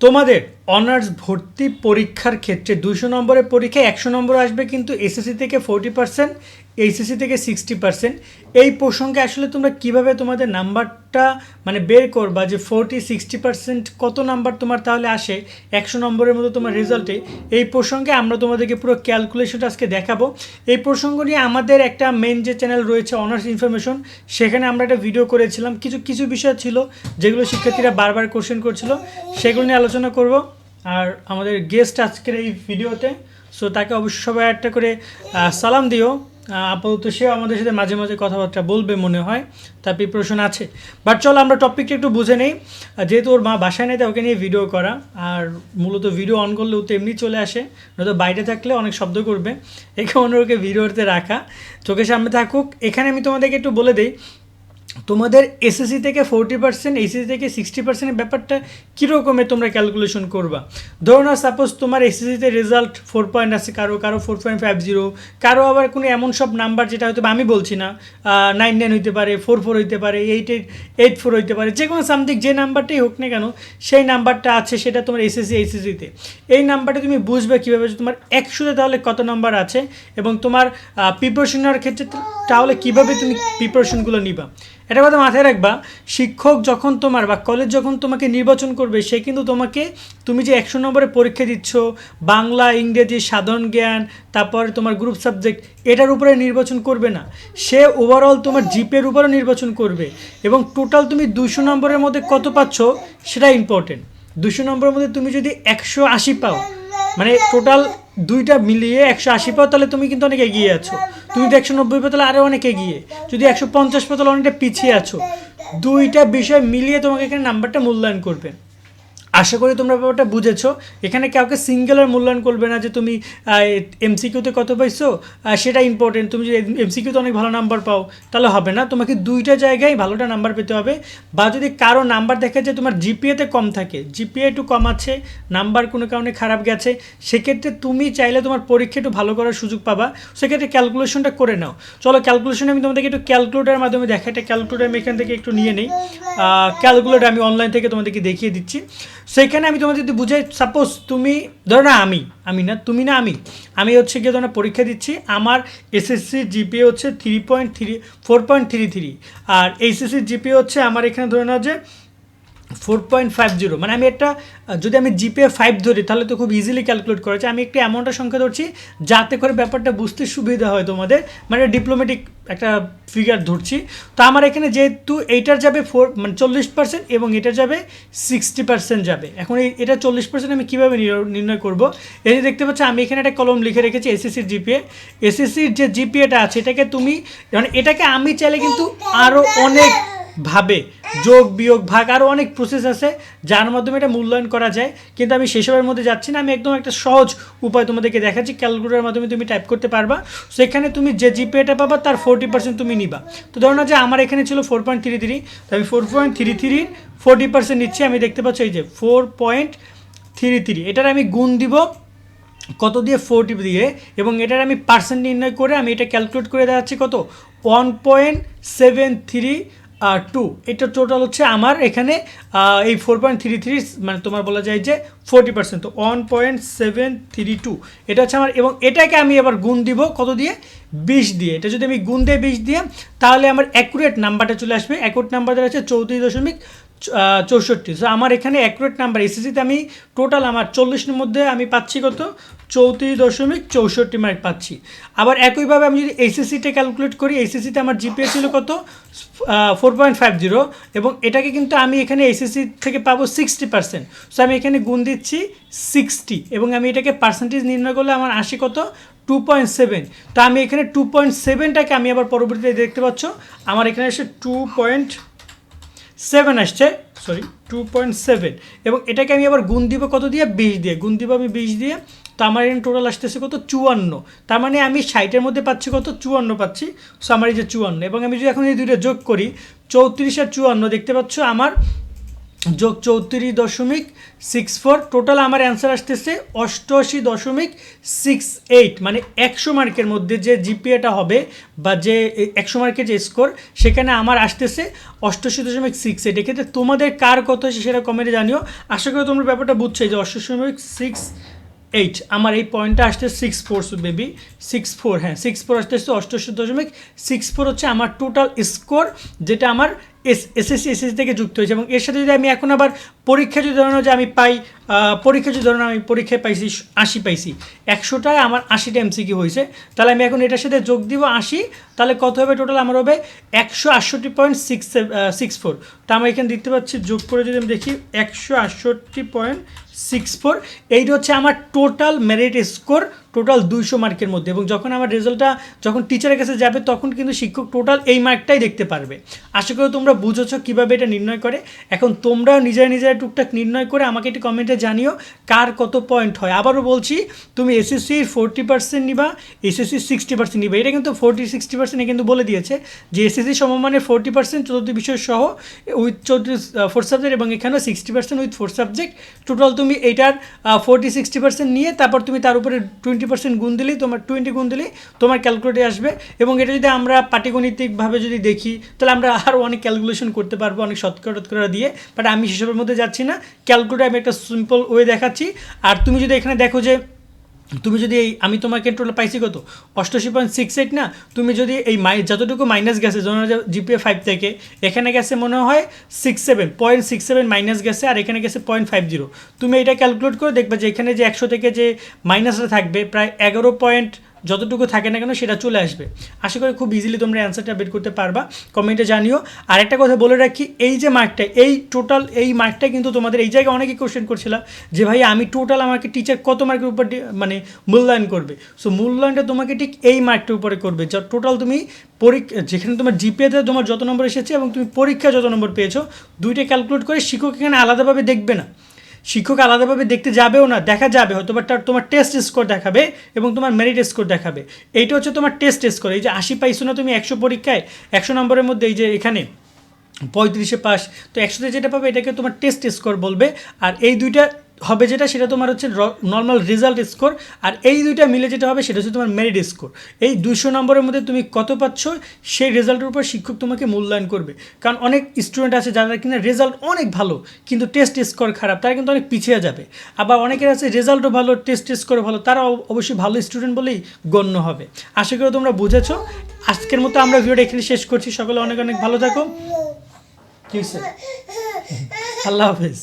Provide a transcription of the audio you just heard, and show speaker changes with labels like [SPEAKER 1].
[SPEAKER 1] তোমাদের অনার্স ভর্তি পরীক্ষার ক্ষেত্রে দুশো নম্বরের পরীক্ষায় একশো নম্বর আসবে কিন্তু এসএসসি থেকে ফোর্টি পার্সেন্ট এইচএসসি থেকে সিক্সটি পার্সেন্ট এই প্রসঙ্গে আসলে তোমরা কীভাবে তোমাদের নাম্বারটা মানে বের করবা যে ফোর্টি সিক্সটি পার্সেন্ট কত নাম্বার তোমার তাহলে আসে, একশো নম্বরের মতো তোমার রেজাল্টে এই প্রসঙ্গে আমরা তোমাদেরকে পুরো ক্যালকুলেশনটা আজকে দেখাবো। এই প্রসঙ্গ নিয়ে আমাদের একটা মেন যে চ্যানেল রয়েছে অনার্স ইনফরমেশন সেখানে আমরা একটা ভিডিও করেছিলাম। কিছু কিছু বিষয় ছিল যেগুলো শিক্ষার্থীরা বারবার কোশ্চেন করছিল, সেগুলো নিয়ে আলোচনা করব। আর আমাদের গেস্ট আজকের এই ভিডিওতে সো তাকে অবশ্যই সবাই একটা করে সালাম দিও। আপাতত সেও আমাদের সাথে মাঝে মাঝে কথাবার্তা বলবে মনে হয়, তার প্রিপারেশন আছে। বাট চলো, আমরা টপিকটা একটু বুঝে নেই। যেহেতু ওর মা বাসায় নেই, তাই ওকে নিয়ে ভিডিও করা। আর মূলত ভিডিও অন করলে ও তো এমনি চলে আসে। নয়তো বাইরে থাকলে অনেক শব্দ করবে। এখানে ওকে ভিডিওতে রাখা। চোখের সামনে থাকুক। এখানে আমি তোমাদেরকে একটু বলে দিই তোমাদের এসএসসি থেকে ফোরটি পার্সেন্ট এইচএসসি থেকে সিক্সটি পার্সেন্টের ব্যাপারটা কীরকমের তোমরা ক্যালকুলেশন করবা? ধরো না সাপোজ তোমার এসএসসিতে রেজাল্ট ফোর পয়েন্ট আছে, কারও কারও ফোর পয়েন্ট ফাইভ জিরো কারও আবার কোনো এমন সব নাম্বার যেটা হয়তো আমি বলছি না নাইন নাইন হইতে পারে ফোর ফোর হইতে পারে এইট এইট এইট ফোর হইতে পারে, যে কোনো সামথিং যে নাম্বারটাই হোক না কেন, সেই নাম্বারটা আছে সেটা তোমার এসএসসি এইচএসসিতে এই নাম্বারটা তুমি বুঝবে কীভাবে তোমার একশোতে তাহলে কত নাম্বার আছে, এবং তোমার প্রিপারেশন নেওয়ার ক্ষেত্রে তাহলে কীভাবে তুমি প্রিপারেশনগুলো নিবা। এটা কথা মাথায় রাখবা, শিক্ষক যখন তোমার বা কলেজ যখন তোমাকে নির্বাচন করবে, সে কিন্তু তোমাকে, তুমি যে একশো নম্বরে পরীক্ষা দিচ্ছ, বাংলা, ইংরেজি, সাধারণ জ্ঞান, তারপরে তোমার গ্রুপ সাবজেক্ট এটার উপরে নির্বাচন করবে না। সে ওভারঅল তোমার জিপের উপরে নির্বাচন করবে এবং টোটাল তুমি দুশো নম্বরের মধ্যে কত পাচ্ছ, সেটা ইম্পর্টেন্ট দুশো নম্বরের মধ্যে তুমি যদি একশো আশি পাও মানে টোটাল দুইটা মিলিয়ে একশো আশি পাও তাহলে তুমি কিন্তু অনেক এগিয়ে আছো। তুমি যদি একশো নব্বই পাও তাহলে আরও অনেক এগিয়ে। যদি একশো পঞ্চাশ পাও তাহলে অনেকটা পিছিয়ে আছো। দুইটা বিষয় মিলিয়ে তোমাকে এখানে নাম্বারটা মূল্যায়ন করবে। আশা করি তোমরা ব্যাপারটা বুঝেছ। এখানে কাউকে সিঙ্গেলার মূল্যায়ন করবে না যে তুমি এমসিকিউতে কত পাইছো সেটা ইম্পর্টেন্ট তুমি যদি এমসিকিউতে অনেক ভালো নাম্বার পাও, তাহলে হবে না। তোমাকে দুইটা জায়গায় ভালোটা নাম্বার পেতে হবে। বা যদি কারও নাম্বার দেখা যায় তোমার জিপিএতে কম থাকে জিপিএ একটু কম আছে নাম্বার কোনো কারণে খারাপ গেছে, সেক্ষেত্রে তুমি চাইলে তোমার পরীক্ষা একটু ভালো করার সুযোগ পাবা। সেক্ষেত্রে ক্যালকুলেশনটা করে নাও। চলো ক্যালকুলেশন আমি তোমাদেরকে একটু ক্যালকুলেটারের মাধ্যমে দেখা একটা ক্যালকুলেটার আমি এখান থেকে একটু নিয়ে নিই। ক্যালকুলেটার আমি অনলাইন থেকে তোমাদেরকে দেখিয়ে দিচ্ছি। সেখানে আমি তোমাদের যদি বুঝাই সাপোজ তুমি, ধরো না আমি আমি না, তুমি না আমি আমি হচ্ছে গিয়ে ধরো পরীক্ষা দিচ্ছি, আমার এসএসসি জিপিএ হচ্ছে three point three four point three three আর এইচএসসি জিপিএ হচ্ছে আমার এখানে ধরে নাও যে ফোর পয়েন্ট ফাইভ জিরো মানে আমি একটা যদি আমি জিপিএ ফাইভ ধরি তাহলে তো খুব ইজিলি ক্যালকুলেট করা যায়। আমি একটা অ্যামাউন্টের সংখ্যা ধরছি যাতে করে ব্যাপারটা বুঝতে সুবিধা হয় তোমাদের মানে ডিপ্লোমেটিক একটা ফিগার ধরছি। তো আমার এখানে যেহেতু এইটার যাবে ফোর মানে চল্লিশ পার্সেন্ট এবং এটার যাবে সিক্সটি পার্সেন্ট যাবে। এখন এই এটা চল্লিশ পার্সেন্ট আমি কীভাবে নির- নির্ণয় করব? এই যে দেখতে পাচ্ছি আমি এখানে একটা কলম লিখে রেখেছি এসএসসির জিপিএ এসএসসির যে জিপিএটা আছে এটাকে তুমি মানে এটাকে আমি চাইলে কিন্তু আরও অনেক ভাবে যোগ, বিয়োগ, ভাগ আরও অনেক প্রসেস আছে, যার মাধ্যমে এটা মূল্যায়ন করা যায়। কিন্তু আমি সেসবের মধ্যে যাচ্ছি না, আমি একদম একটা সহজ উপায় তোমাদেরকে দেখাচ্ছি, ক্যালকুলেটারের মাধ্যমে তুমি টাইপ করতে পারবা। সেখানে তুমি যে জিপিএটা পাবা, তার ফোরটি পার্সেন্ট তুমি নিবা। তো ধরো না যে আমার এখানে ছিল ফোর পয়েন্ট থ্রি থ্রি তো আমি four point three three forty percent নিচ্ছি, আমি দেখতে পাচ্ছি এই যে ফোর পয়েন্ট থ্রি থ্রি এটার আমি গুণ দিব কত দিয়ে ফোরটি দিয়ে, এবং এটার আমি পার্সেন্ট নির্ণয় করে আমি এটা ক্যালকুলেট করে দেখাচ্ছি কত? One point seven three two এটা টোটাল হচ্ছে আমার এখানে এই ফোর পয়েন্ট থ্রি থ্রি মানে তোমার বলা যায় যে ফোরটি পার্সেন্ট তো one point seven three two এটা হচ্ছে আমার, এবং এটাকে আমি এবার গুণ দিব কত দিয়ে? বিশ দিয়ে। এটা যদি আমি গুণ দিয়ে বিশ দিয়ে, তাহলে আমার অ্যাকুরেট নাম্বারটা চলে আসবে। অ্যাকুরেট নাম্বারটা হচ্ছে চৌত্রিশ দশমিক চৌষট্টি। সো আমার এখানে অ্যাকুরেট নাম্বার এসএসসিতে আমি টোটাল আমার চল্লিশের মধ্যে আমি পাচ্ছি কত? চৌত্রিশ দশমিক চৌষট্টি মার্ক পাচ্ছি। আবার একইভাবে আমি যদি এইচএসসিটা ক্যালকুলেট করি এইচএসসিতে আমার জিপিএ ছিল কত? ফোর পয়েন্ট ফাইভ জিরো এবং এটাকে কিন্তু আমি এখানে এইচএসসি থেকে পাবো সিক্সটি পার্সেন্ট সো আমি এখানে গুণ দিচ্ছি সিক্সটি এবং আমি এটাকে পার্সেন্টেজ নির্ণয় করলে আমার আসে কত? টু পয়েন্ট সেভেন তো আমি এখানে টু পয়েন্ট সেভেনটাকে আমি আবার পরবর্তীতে দেখতে পাচ্ছ। আমার এখানে এসে টু পয়েন্ট সেভেন আসছে। সরি টু পয়েন্ট সেভেন এবং এটাকে আমি আবার গুণ দিব কত দিয়ে? বিশ দিয়ে। গুণ দিব আমি বিশ দিয়ে। তো আমার এখানে টোটাল আসতেছে কত? চুয়ান্ন। তার মানে আমি ষাটের মধ্যে পাচ্ছি কত? চুয়ান্ন পাচ্ছি। সো আমার এই যে চুয়ান্ন। এবং আমি যদি এখন এই দুইটা যোগ করি চৌত্রিশ আর চুয়ান্ন দেখতে পাচ্ছ আমার যোগ চৌত্রিশ দশমিক সিক্স ফোর টোটাল আমার অ্যান্সার আসতেছে অষ্টআশি দশমিক সিক্স এইট মানে একশো মার্কের মধ্যে যে জিপিএটা হবে বা যে একশো মার্কের যে স্কোর সেখানে আমার আসতেছে অষ্টআশি দশমিক সিক্স এইট এক্ষেত্রে তোমাদের কার কত হয়েছে সেটা কমেন্টে জানিও। আশা করি তোমরা ব্যাপারটা বুঝছ যে অষ্টআশি দশমিক সিক্স এইট আমার এই পয়েন্টটা আসতে six four baby six four হ্যাঁ সিক্স ফোর আসতে আসতে অষ্টআশি দশমিক সিক্স ফোর হচ্ছে আমার টোটাল স্কোর যেটা আমার এস, এসএসসি এসএসসি থেকে যুক্ত হয়েছে এবং এর সাথে যদি আমি এখন আবার পরীক্ষা যদি ধরো যে আমি পাই পরীক্ষা যদি ধরো আমি পরীক্ষায় পাইছি, আশি পাইছি, একশোটায় আমার আশিটা এমসিকি হয়েছে, তাহলে আমি এখন এটার সাথে যোগ দিব আশি, তাহলে কত হবে টোটাল আমার হবে একশো আটষট্টি পয়েন্ট সিক্স সিক্স ফোর। তা আমরা এখানে দেখতে পাচ্ছি, যোগ করে যদি আমি দেখি, একশো আটষট্টি পয়েন্ট সিক্স ফোর, এইটা হচ্ছে আমার টোটাল মেরিট স্কোর টোটাল দুইশো মার্কের মধ্যে। এবং যখন আমার রেজাল্টটা যখন টিচারের কাছে যাবে, তখন কিন্তু শিক্ষক টোটাল এই মার্কটাই দেখতে পারবে। আশা করি তোমরা বুঝেছ কীভাবে এটা নির্ণয় করে? এখন তোমরাও নিজেরা নিজেরা টুকটাক নির্ণয় করে আমাকে একটি কমেন্টে জানিও কার কত পয়েন্ট হয়। আবারও বলছি, তুমি এসএসসির ফোরটি পার্সেন্ট নিবা এসএসসি সিক্সটি পার্সেন্ট নিবা। এটা কিন্তু ফোরটি সিক্সটি পার্সেন্ট কিন্তু বলে দিয়েছে যে এসএসসি সমমানের ফোরটি পার্সেন্ট চতুর্থ বিষয় সহ উইথ চৌত্রিশ ফোর সাবজেক্ট এবং এখানেও sixty percent with four subject total তুমি এইটার ফোরটি সিক্সটি পার্সেন্ট নিয়ে তারপর তুমি তার উপরে টোয়েন্টি পার্সেন্ট গুণ দিলেই তোমার টোয়েন্টি গুণ দিলেই তোমার ক্যালকুলেটে আসবে। এবং এটা যদি আমরা পাটিগণিতিকভাবে যদি দেখি, তাহলে আমরা আরও অনেক ক্যালকুলেশন করতে পারব, অনেক শতকরা টতকরা দিয়ে বাট আমি সেসবের মধ্যে যাচ্ছি না। ক্যালকুলেটর আমি একটা সিম্পল ওয়ে দেখাচ্ছি। আর তুমি যদি এখানে দেখো যে, তুমি যদি এই, আমি তোমাকে টোটাল পাইছি কত? অষ্টআশি পয়েন্ট সিক্স এইট না? তুমি যদি এই মাই, যতটুকু মাইনাস গেছে যেমন জিপিএ ফাইভ থেকে, এখানে গেছে মনে হয় six seven point six seven minus গেছে, আর এখানে গেছে পয়েন্ট ফাইভ জিরো তুমি এটা ক্যালকুলেট করে দেখবে যে এখানে যে একশো থেকে যে মাইনাসটা থাকবে, প্রায় এগারো পয়েন্ট যতটুকু থাকে না কেন সেটা চলে আসবে। আশা করি খুব ইজিলি তোমরা অ্যান্সারটা বের করতে পারবা। কমেন্টে জানিও। আর একটা কথা বলে রাখি, এই যে মার্কটা এই টোটাল এই মার্কটা কিন্তু তোমাদের এই জায়গায় অনেকে কোশ্চেন করছিলাম যে, ভাই, আমি টোটাল আমাকে টিচার কত মার্কের উপর মানে মূল্যায়ন করবে? সো মূল্যায়নটা তোমাকে ঠিক এই মার্কটার উপরে করবে। যা টোটাল তুমি পরীক্ষা যেখানে তোমার জিপিএতে তোমার যত নম্বর এসেছে এবং তুমি পরীক্ষা যত নম্বর পেয়েছ, দুইটা ক্যালকুলেট করে শিক্ষক এখানে আলাদাভাবে দেখবে না। শিক্ষক আলাদাভাবে দেখতে যাবেও না, দেখা যাবে, হয়তো বা তার তোমার টেস্ট স্কোর দেখাবে এবং তোমার মেরিট স্কোর দেখাবে। এইটা হচ্ছে তোমার টেস্ট স্কোর এই যে আশি পাইছো না তুমি একশো পরীক্ষায়, একশো নম্বরের মধ্যে এই যে এখানে পঁয়ত্রিশে পাস তো একশোতে যেটা পাবে এটাকে তোমার টেস্ট স্কোর বলবে। আর এই দুইটা হবে যেটা, সেটা তোমার হচ্ছে নর্মাল রেজাল্ট স্কোর আর এই দুইটা মিলে যেটা হবে, সেটা হচ্ছে তোমার মেরিট স্কোর এই দুশো নম্বরের মধ্যে তুমি কত পাচ্ছ, সেই রেজাল্টের উপর শিক্ষক তোমাকে মূল্যায়ন করবে। কারণ অনেক স্টুডেন্ট আছে যারা কিনা রেজাল্ট অনেক ভালো, কিন্তু টেস্ট স্কোর খারাপ, তারা কিন্তু অনেক পিছিয়ে যাবে। আবার অনেকের আছে রেজাল্টও ভালো টেস্ট স্কোর ভালো, তারা অবশ্যই ভালো স্টুডেন্ট বলেই গণ্য হবে। আশা করি তোমরা বুঝেছ। আজকের মতো আমরা ভিডিওটা এখানে শেষ করছি। সকলে অনেক অনেক ভালো থাকো। কি? আল্লাহ হাফেজ।